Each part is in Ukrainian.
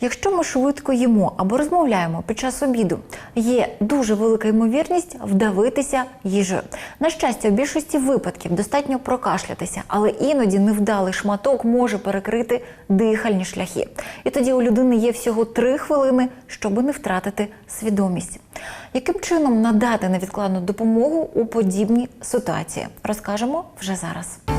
Якщо ми швидко їмо або розмовляємо під час обіду, є дуже велика ймовірність вдавитися їжею. На щастя, у більшості випадків достатньо прокашлятися, але іноді невдалий шматок може перекрити дихальні шляхи. І тоді у людини є всього три хвилини, щоб не втратити свідомість. Яким чином надати невідкладну допомогу у подібній ситуації? Розкажемо вже зараз.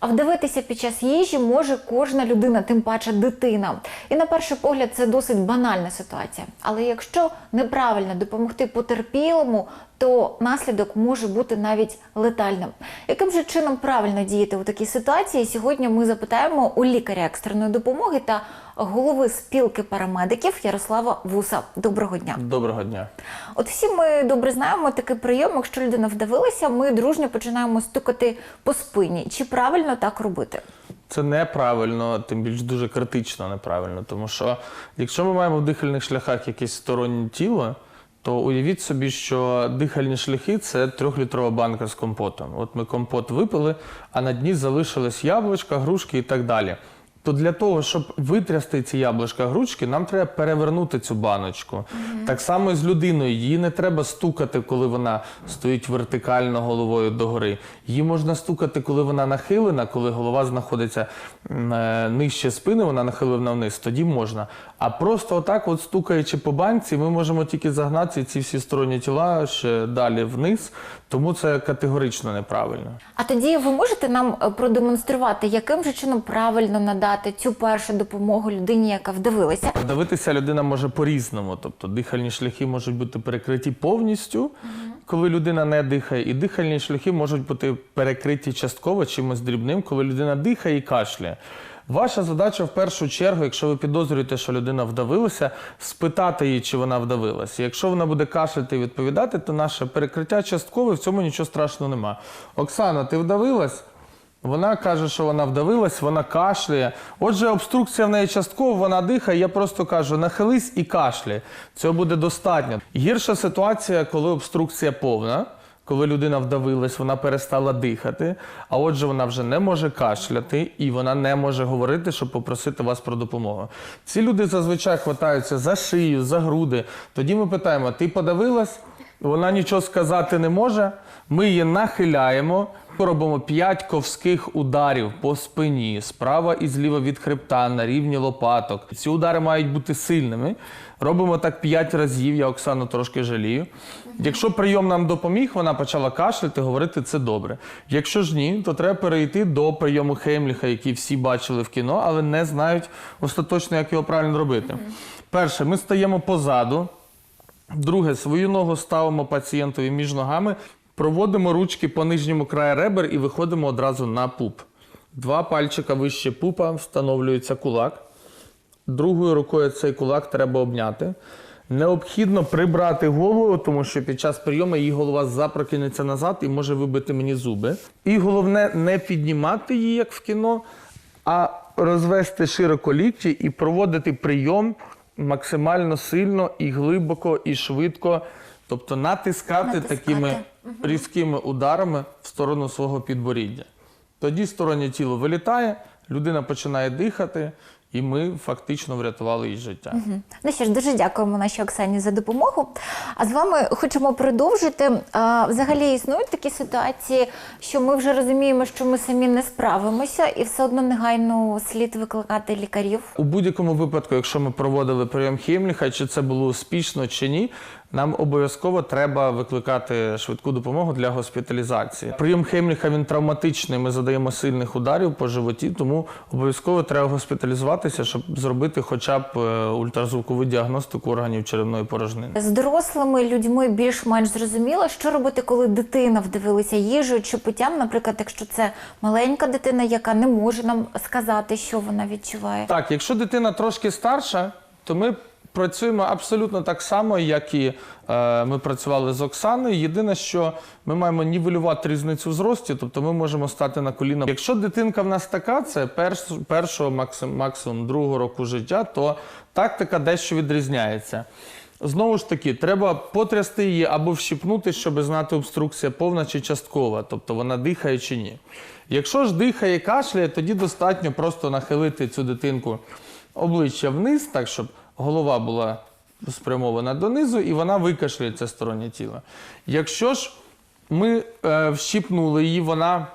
А вдивитися під час їжі може кожна людина, тим паче дитина. І на перший погляд це досить банальна ситуація. Але якщо неправильно допомогти потерпілому, то наслідок може бути навіть летальним. Яким же чином правильно діяти у такій ситуації? Сьогодні ми запитаємо у лікаря екстреної допомоги та голови спілки парамедиків Ярослава Вуса. Доброго дня. Доброго дня. От всі ми добре знаємо такий прийом. Якщо людина вдавилася, ми дружньо починаємо стукати по спині. Чи правильно так робити? Це неправильно, тим більш дуже критично неправильно. Тому що якщо ми маємо в дихальних шляхах якесь стороннє тіло, то уявіть собі, що дихальні шляхи це трьохлітрова банка з компотом. От ми компот випили, а на дні залишились яблучка, грушки і так далі. То для того, щоб витрясти ці яблучка гручки, нам треба перевернути цю баночку. Так само і з людиною. Її не треба стукати, коли вона стоїть вертикально головою догори. Її можна стукати, коли вона нахилена, коли голова знаходиться е, нижче спини, вона нахилена вниз, тоді можна. А просто отак, от стукаючи по банці, ми можемо тільки загнати ці всі сторонні тіла ще далі вниз, тому це категорично неправильно. А тоді ви можете нам е, продемонструвати, яким же чином правильно надати цю першу допомогу людині, яка вдавилася? Давитися людина може по-різному, тобто дихальні шляхи можуть бути перекриті повністю, коли людина не дихає, і дихальні шляхи можуть бути перекриті частково чимось дрібним, коли людина дихає і кашляє. Ваша задача в першу чергу, якщо ви підозрюєте, що людина вдавилася, спитати її, чи вона вдавилася. Якщо вона буде кашляти і відповідати, то наше перекриття часткове, в цьому нічого страшного нема. Оксана, ти вдавилась? Вона каже, що вона вдавилась, вона кашляє. Отже, обструкція в неї частково, вона дихає. Я просто кажу, нахились і кашляй. Цього буде достатньо. Гірша ситуація, коли обструкція повна, коли людина вдавилась, вона перестала дихати, а отже, вона вже не може кашляти і вона не може говорити, щоб попросити вас про допомогу. Ці люди зазвичай хватаються за шию, за груди. Тоді ми питаємо: ти подавилась? Вона нічого сказати не може. Ми її нахиляємо. Робимо 5 ковських ударів по спині, справа і зліва від хребта на рівні лопаток. Ці удари мають бути сильними. Робимо так 5 разів. Я Оксану трошки жалію. Якщо прийом нам допоміг, вона почала кашляти, говорити це добре. Якщо ж ні, то треба перейти до прийому Хеймліха, який всі бачили в кіно, але не знають остаточно, як його правильно робити. Перше, ми стаємо позаду. Друге, свою ногу ставимо пацієнтові між ногами, проводимо ручки по нижньому краю ребер і виходимо одразу на пуп. Два пальчика вище пупа, встановлюється кулак. Другою рукою цей кулак треба обняти. Необхідно прибрати голову, тому що під час прийому її голова запрокинеться назад і може вибити мені зуби. І головне не піднімати її, як в кіно, а розвести широко лікті і проводити прийом максимально сильно і глибоко, і швидко. Тобто натискати, Натискати. такими різкими ударами в сторону свого підборіддя. Тоді стороннє тіло вилітає, людина починає дихати, і ми фактично врятували їй життя. Ну що ж, дуже дякуємо нашій Оксані за допомогу. А з вами хочемо продовжити. А, взагалі існують такі ситуації, що ми вже розуміємо, що ми самі не справимося, і все одно негайно слід викликати лікарів. У будь-якому випадку, якщо ми проводили прийом Хімліха, чи це було успішно чи ні, нам обов'язково треба викликати швидку допомогу для госпіталізації. Прийом Хемліха він травматичний. Ми задаємо сильних ударів по животі, тому обов'язково треба госпіталізуватися, щоб зробити хоча б е, ультразвукову діагностику органів черевної порожнини. З дорослими людьми більш-менш зрозуміло, що робити, коли дитина вдивилася їжею чи питтям, наприклад, якщо це маленька дитина, яка не може нам сказати, що вона відчуває. Так, якщо дитина трошки старша, то ми працюємо абсолютно так само, як і е, ми працювали з Оксаною. Єдине, що ми маємо нівелювати різницю в зрості, тобто ми можемо стати на коліна. Якщо дитинка в нас така, це перш, першого максим, максимум другого року життя, то тактика дещо відрізняється. Знову ж таки, треба потрясти її або вщипнути, щоб знати, обструкція повна чи часткова, тобто вона дихає чи ні. Якщо ж дихає і кашляє, тоді достатньо просто нахилити цю дитинку обличчя вниз, так щоб голова була спрямована донизу, і вона викашляє це стороннє тіло. Якщо ж ми е, вщипнули її, вона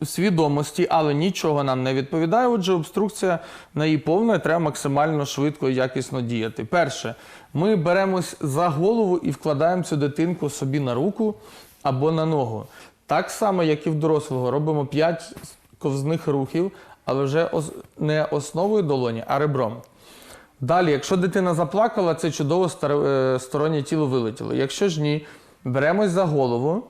у свідомості, але нічого нам не відповідає. Отже, обструкція на її повна, треба максимально швидко і якісно діяти. Перше, ми беремось за голову і вкладаємо цю дитинку собі на руку або на ногу. Так само, як і в дорослого, робимо 5 ковзних рухів, але вже не основою долоні, а ребром. Далі, якщо дитина заплакала, це чудово е, стороннє тіло вилетіло. Якщо ж ні, беремось за голову,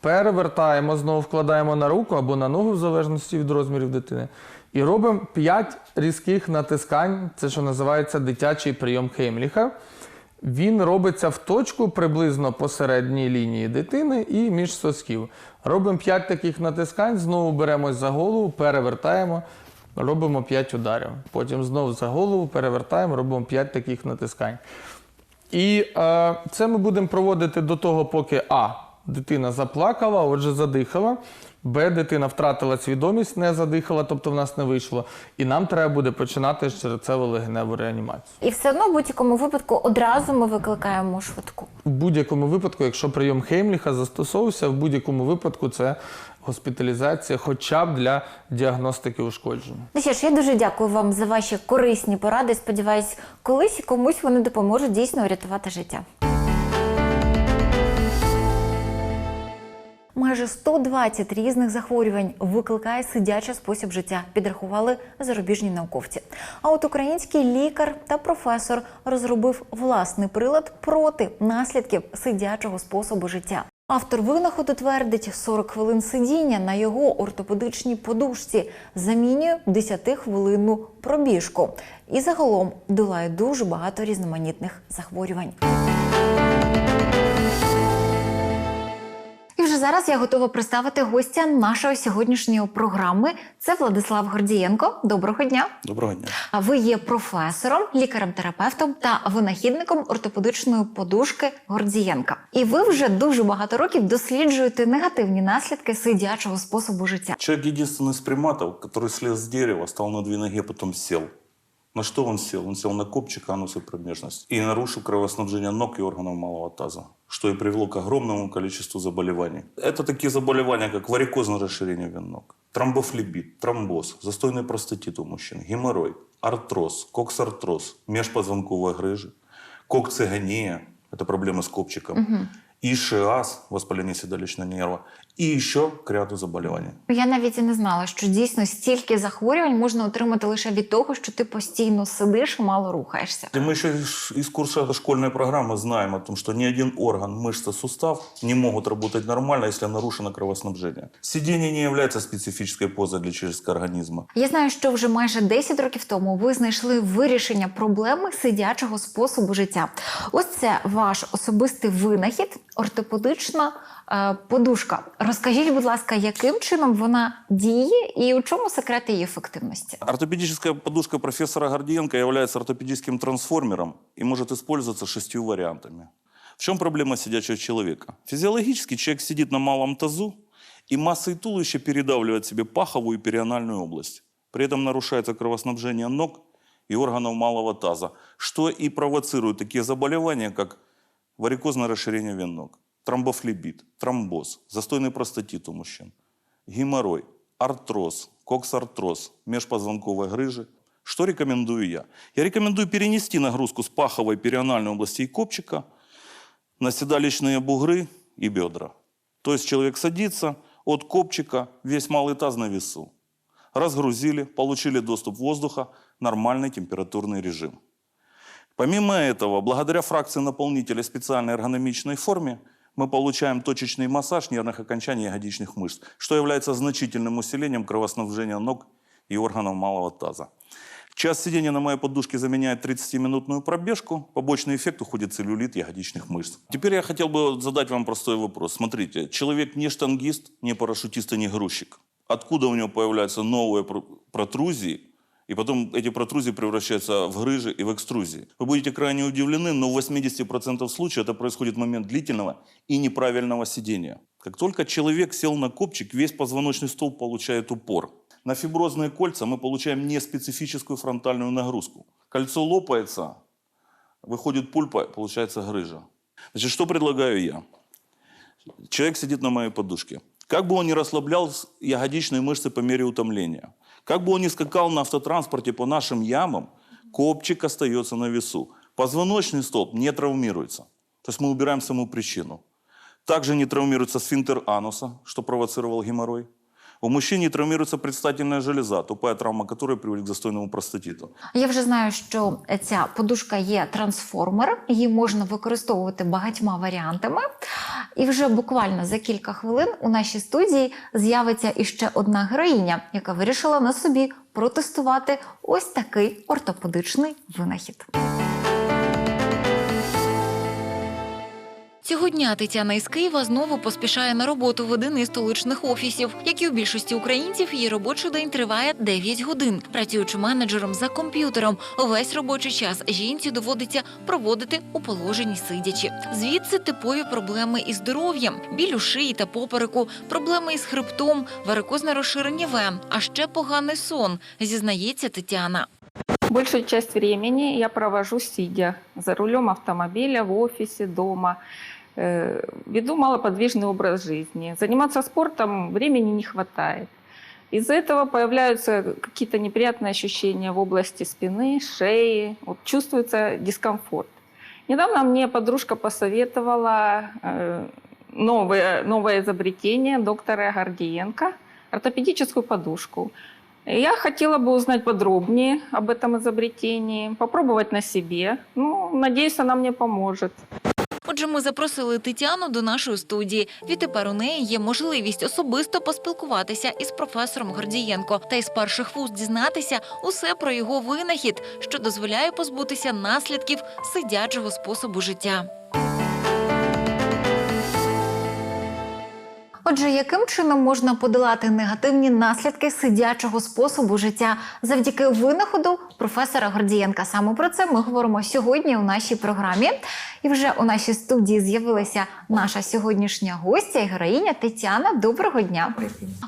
перевертаємо, знову вкладаємо на руку або на ногу, в залежності від розмірів дитини. І робимо 5 різких натискань, це що називається дитячий прийом Хеймліха. Він робиться в точку приблизно посередній лінії дитини і між сосків. Робимо 5 таких натискань, знову беремось за голову, перевертаємо, робимо 5 ударів. Потім знову за голову перевертаємо, робимо 5 таких натискань. І е, це ми будемо проводити до того, поки А. Дитина заплакала, отже, задихала. Б. Дитина втратила свідомість, не задихала, тобто в нас не вийшло. І нам треба буде починати серцево-легеневу реанімацію. І все одно в будь-якому випадку одразу ми викликаємо швидку. В будь-якому випадку, якщо прийом Хеймліха застосовувався, в будь-якому випадку це госпіталізація, хоча б для діагностики ушкоджень. Ну ж, я дуже дякую вам за ваші корисні поради. Сподіваюсь, колись комусь вони допоможуть дійсно врятувати життя. Майже 120 різних захворювань викликає сидячий спосіб життя, підрахували зарубіжні науковці. А от український лікар та професор розробив власний прилад проти наслідків сидячого способу життя. Автор винаходу твердить, 40 хвилин сидіння на його ортопедичній подушці замінює 10-хвилинну пробіжку і загалом долає дуже багато різноманітних захворювань. І вже зараз я готова представити гостя нашої сьогоднішньої програми. Це Владислав Гордієнко. Доброго дня. Доброго дня. А ви є професором, лікарем-терапевтом та винахідником ортопедичної подушки Гордієнка. І ви вже дуже багато років досліджуєте негативні наслідки сидячого способу життя. Человек единственный из приматов, который слез с дерева, стал на две ноги, потом сел. На что он сел? Он сел на копчик, анус и промежность. И нарушил кровоснабжение ног и органов малого таза, что и привело к огромному количеству заболеваний. Это такие заболевания, как варикозное расширение вен ног, тромбофлебит, тромбоз, застойный простатит у мужчин, геморрой, артроз, коксартроз, межпозвонковая грыжа, кокцигония, это проблемы с копчиком, ишиаз, воспаление седалищного нерва, и еще к ряду заболеваний. Я навіть і не знала, що дійсно стільки захворювань можна отримати лише від того, що ти постійно сидиш і мало рухаєшся. И мы еще из- из курса школьной программы знаем о том, что ни один орган, мышца, сустав не могут работать нормально, если нарушено кровоснабжение. Сидение не является специфической позой для человеческого организма. Я знаю, що вже майже 10 років тому ви знайшли вирішення проблеми сидячого способу життя. Ось це ваш особистий винахід, ортопедична е, подушка. Розкажіть, будь ласка, яким чином вона діє і у чому секрет її ефективності? Ортопедическая подушка профессора Гордиенко является ортопедическим трансформером и может использоваться шестью вариантами. В чем проблема сидячего человека? Физиологически человек сидит на малом тазу, и массой туловища передавливает себе паховую и перианальную область. При этом нарушается кровоснабжение ног и органов малого таза, что и провоцирует такие заболевания, как варикозное расширение вен ног, тромбофлебит, тромбоз, застойный простатит у мужчин, геморрой, артроз, коксартроз, межпозвонковая грыжа. Что рекомендую я? Я рекомендую перенести нагрузку с паховой перианальной области и копчика на седалищные бугры и бедра. То есть человек садится от копчика, весь малый таз на весу. Разгрузили, получили доступ воздуха, нормальный температурный режим. Помимо этого, благодаря фракции наполнителя специальной эргономичной форме, мы получаем точечный массаж нервных окончаний ягодичных мышц, что является значительным усилением кровоснабжения ног и органов малого таза. Час сидения на моей подушке заменяет 30-минутную пробежку. Побочный эффект уходит целлюлит ягодичных мышц. Теперь я хотел бы задать вам простой вопрос. Смотрите, человек не штангист, не парашютист и не грузчик. Откуда у него появляются новые пр- протрузии И потом эти протрузии превращаются в грыжи и в экструзии. Вы будете крайне удивлены, но в 80% случаев это происходит в момент длительного и неправильного сидения. Как только человек сел на копчик, весь позвоночный столб получает упор. На фиброзные кольца мы получаем неспецифическую фронтальную нагрузку. Кольцо лопается, выходит пульпа, получается грыжа. Значит, что предлагаю я? Человек сидит на моей подушке. Как бы он ни расслаблял ягодичные мышцы по мере утомления, как бы он ни скакал на автотранспорте по нашим ямам, копчик остается на весу. Позвоночный столб не травмируется. То есть мы убираем саму причину. Также не травмируется сфинктер ануса, что провоцировал геморрой. У мужчин не травмируется предстательная железа, тупая травма которой приводит к застойному простатиту. Я вже знаю, що ця подушка є трансформер, її можна використовувати багатьма варіантами. І вже буквально за кілька хвилин у нашій студії з'явиться іще одна героїня, яка вирішила на собі протестувати ось такий ортопедичний винахід. Цього дня Тетяна із Києва знову поспішає на роботу в один із столичних офісів. Як і у більшості українців, її робочий день триває 9 годин. Працюючи менеджером за комп'ютером, увесь робочий час жінці доводиться проводити у положенні сидячи. Звідси типові проблеми із здоров'ям, біль у шиї та попереку, проблеми із хребтом, варикозне розширення вен, а ще поганий сон, зізнається Тетяна. Большую часть времени я провожу сидя за рулем автомобиля, в офисе, дома. Э, Веду малоподвижный образ жизни. Заниматься спортом времени не хватает. Из-за этого появляются какие-то неприятные ощущения в области спины, шеи. Вот чувствуется дискомфорт. Недавно мне подружка посоветовала э, новое, новое изобретение доктора Гордиенко – ортопедическую подушку. Я хотела бы узнать подробнее об этом изобретении, попробовать на себе. Ну, надеюсь, она мне поможет. Отже, ми запросили Тетяну до нашої студії. Відтепер у неї є можливість особисто поспілкуватися із професором Гордієнко та із перших вуст дізнатися усе про його винахід, що дозволяє позбутися наслідків сидячого способу життя. Отже, яким чином можна подолати негативні наслідки сидячого способу життя завдяки винаходу професора Гордієнка? Саме про це ми говоримо сьогодні у нашій програмі. І вже у нашій студії з'явилася наша сьогоднішня гостя і героїня Тетяна. Доброго дня.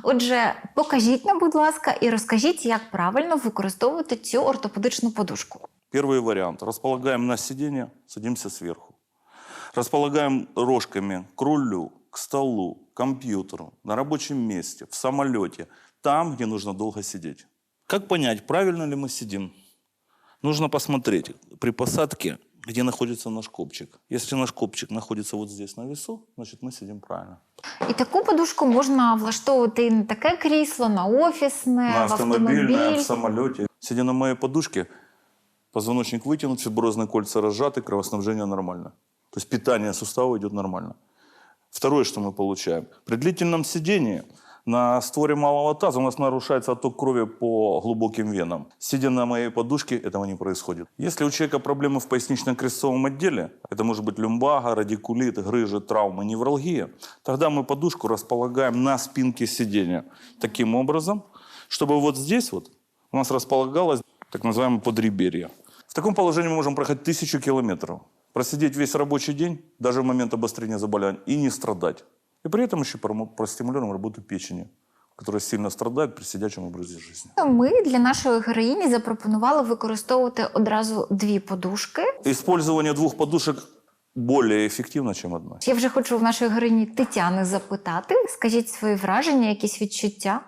Отже, покажіть нам, будь ласка, і розкажіть, як правильно використовувати цю ортопедичну подушку. Первый вариант. Располагаем на сиденье, садимся сверху. Располагаем рожками к рулю, к столу, компьютеру, на рабочем месте, в самолете, там, где нужно долго сидеть. Как понять, правильно ли мы сидим? Нужно посмотреть при посадке, где находится наш копчик. Если наш копчик находится вот здесь на весу, значит мы сидим правильно. І таку подушку можна влаштовувати і на таке крісло, на офісне, на в автомобильное, автомобіль. в самолете. Сидя на моей подушке, позвоночник вытянут, фиброзные кольца разжаты, кровоснабжение нормально. То есть питание сустава идет нормально. Второе, что мы получаем. При длительном сидении на створе малого таза у нас нарушается отток крови по глубоким венам. Сидя на моей подушке, этого не происходит. Если у человека проблемы в пояснично-крестцовом отделе, это может быть люмбага, радикулит, грыжи, травмы, невралгия, тогда мы подушку располагаем на спинке сидения таким образом, чтобы вот здесь вот у нас располагалось так называемое подреберье. В таком положении мы можем проходить тысячу километров, просидеть весь рабочий день, даже в момент обострения заболевания, и не страдать. И при этом еще простимулируем работу печени, которая сильно страдает при сидячем образе жизни. Ми для нашої героїні запропонували використовувати одразу дві подушки. Использование двух подушек более эффективно, чем одной. Я вже хочу в нашої героїні Тетяни запитати. Скажіть свої враження, якісь відчуття.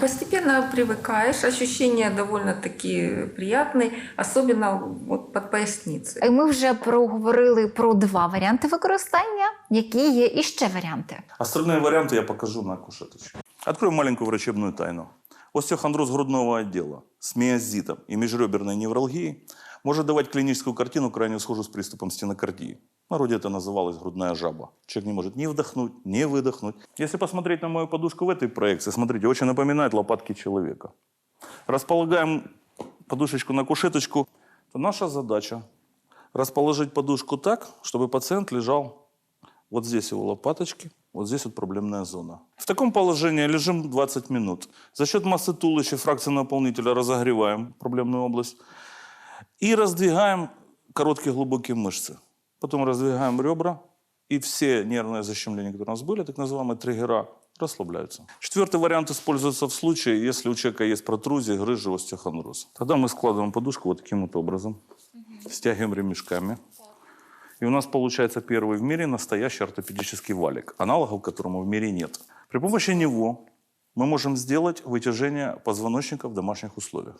Постепенно привыкаешь, ощущения довольно-таки приятные, особенно вот под поясницей. І Ми вже проговорили про два варіанти використання, які є іще варіанти. Остальные варианты я покажу на кушеточке. Открою маленькую врачебную тайну. Остеохондроз грудного отдела с миозитом и межреберной невралгией может давать клиническую картину, крайне схожую с приступом стенокардии. В народе это называлось грудная жаба. Человек не может ни вдохнуть, ни выдохнуть. Если посмотреть на мою подушку в этой проекции, смотрите, очень напоминает лопатки человека. Располагаем подушечку на кушеточку. То наша задача расположить подушку так, чтобы пациент лежал вот здесь его лопаточки, Вот здесь вот проблемная зона. В таком положении лежим 20 минут. За счет массы туловища фракции наполнителя разогреваем проблемную область. И раздвигаем короткие глубокие мышцы. Потом раздвигаем ребра. И все нервные защемления, которые у нас были, так называемые триггера, расслабляются. Четвертый вариант используется в случае, если у человека есть протрузия, грыжа, остеохондроз. Тогда мы складываем подушку вот таким вот образом. Стягиваем ремешками. И у нас получается первый в мире настоящий ортопедический валик, аналогов которому в мире нет. При помощи него мы можем сделать вытяжение позвоночника в домашних условиях.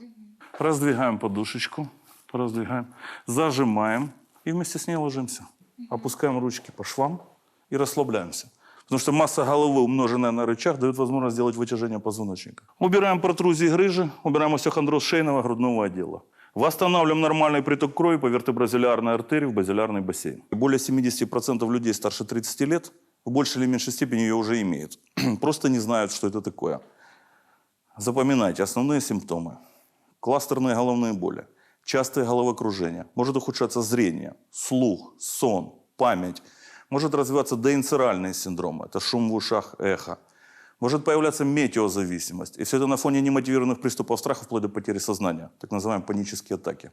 Раздвигаем подушечку, раздвигаем, зажимаем и вместе с ней ложимся. Опускаем ручки по швам и расслабляемся. Потому что масса головы, умноженная на рычаг, дает возможность сделать вытяжение позвоночника. Убираем протрузии грыжи, убираем остеохондроз шейного грудного отдела. Восстанавливаем нормальный приток крови по вертебразилярной артерии в базилярный бассейн. Более 70% людей старше 30 лет в большей или меньшей степени ее уже имеют. Просто не знают, что это такое. Запоминайте основные симптомы. Кластерные головные боли, частые головокружения, может ухудшаться зрение, слух, сон, память, может развиваться деинцеральные синдромы, это шум в ушах, эхо, может появляться метеозависимость. И все это на фоне немотивированных приступов страха вплоть до потери сознания, так называемые панические атаки.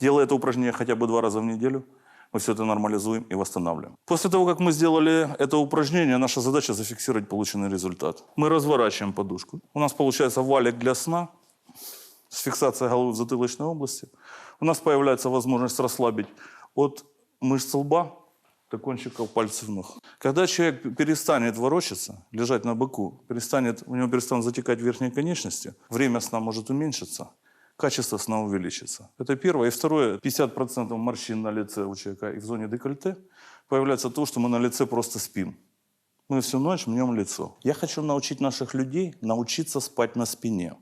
Делая это упражнение хотя бы два раза в неделю, мы все это нормализуем и восстанавливаем. После того, как мы сделали это упражнение, наша задача зафиксировать полученный результат. Мы разворачиваем подушку. У нас получается валик для сна с фиксацией головы в затылочной области. У нас появляется возможность расслабить от мышц лба до кончиков пальцев ног. Когда человек перестанет ворочаться, лежать на боку, перестанет, у него перестанут затекать верхние конечности, время сна может уменьшиться, качество сна увеличится. Это первое. И второе, 50% морщин на лице у человека и в зоне декольте появляется то, что мы на лице просто спим. Мы всю ночь мнем лицо. Я хочу научить наших людей научиться спать на спине.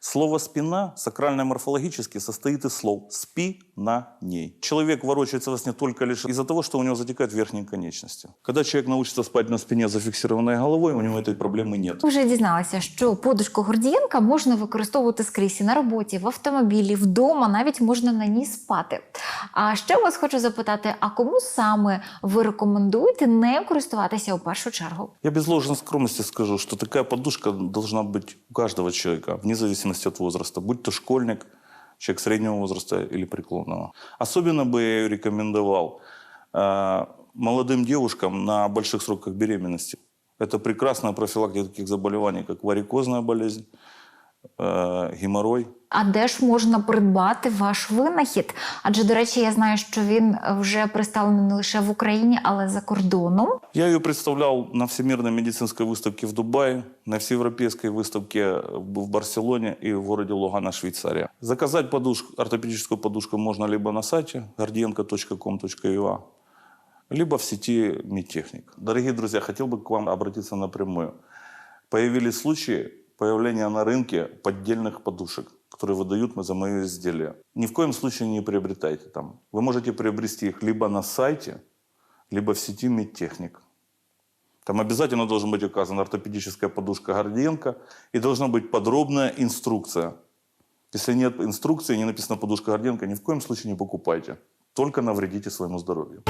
Слово «спина» сакрально-морфологически состоит из слов «спи на ней». Человек ворочается во сне только лишь из-за того, что у него затекают верхние конечности. Когда человек научится спать на спине с зафиксированной головой, у него этой проблемы нет. Ми вже дізналися, що подушку Гордієнка можна використовувати скрізь і на роботі, в автомобілі, вдома, навіть можна на ній спати. А ще вас хочу запитати: а кому саме ви рекомендуєте не користуватися у першу чергу? Я без ложной скромности скажу, что такая подушка должна быть у каждого человека, вне зависимости от возраста, будь то школьник, человек среднего возраста или преклонного. Особенно бы я ее рекомендовал э, молодым девушкам на больших сроках беременности. Это прекрасная профилактика таких заболеваний, как варикозная болезнь, э, геморрой. А де ж можна придбати ваш винахід? Адже, до речі, я знаю, що він вже представлений не лише в Україні, але за кордоном. Я ее представлял на Всемирной медицинской выставке в Дубае, на всеевропейской выставке в Барселоне и в городе Лугана, Швейцария. Заказать подушку, ортопедическую подушку можно либо на сайте gordienko.com.ua, либо в сети Медтехник. Дорогие друзья, хотел бы к вам обратиться напрямую. Появились случаи появления на рынке поддельных подушек, которые выдают мы за мое изделие. Ни в коем случае не приобретайте там. Вы можете приобрести их либо на сайте, либо в сети Медтехник. Там обязательно должен быть указан ортопедическая подушка Гордиенко и должна быть подробная инструкция. Если нет инструкции, не написано подушка Гордиенко, ни в коем случае не покупайте. Только навредите своему здоровью.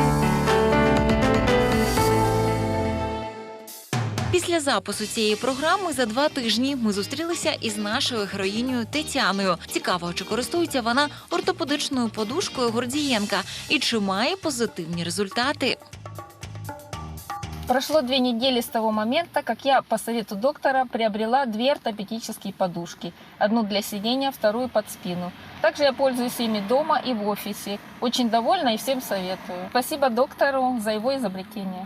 Після запису цієї програми за два тижні ми зустрілися із нашою героїнею Тетяною. Цікаво, чи користується вона ортопедичною подушкою Гордієнка і чи має позитивні результати. Прошло две недели с того момента, как я по совету доктора приобрела две ортопедические подушки. Одну для сидения, вторую под спину. Также я пользуюсь ими дома и в офисе. Очень довольна и всем советую. Спасибо доктору за его изобретение.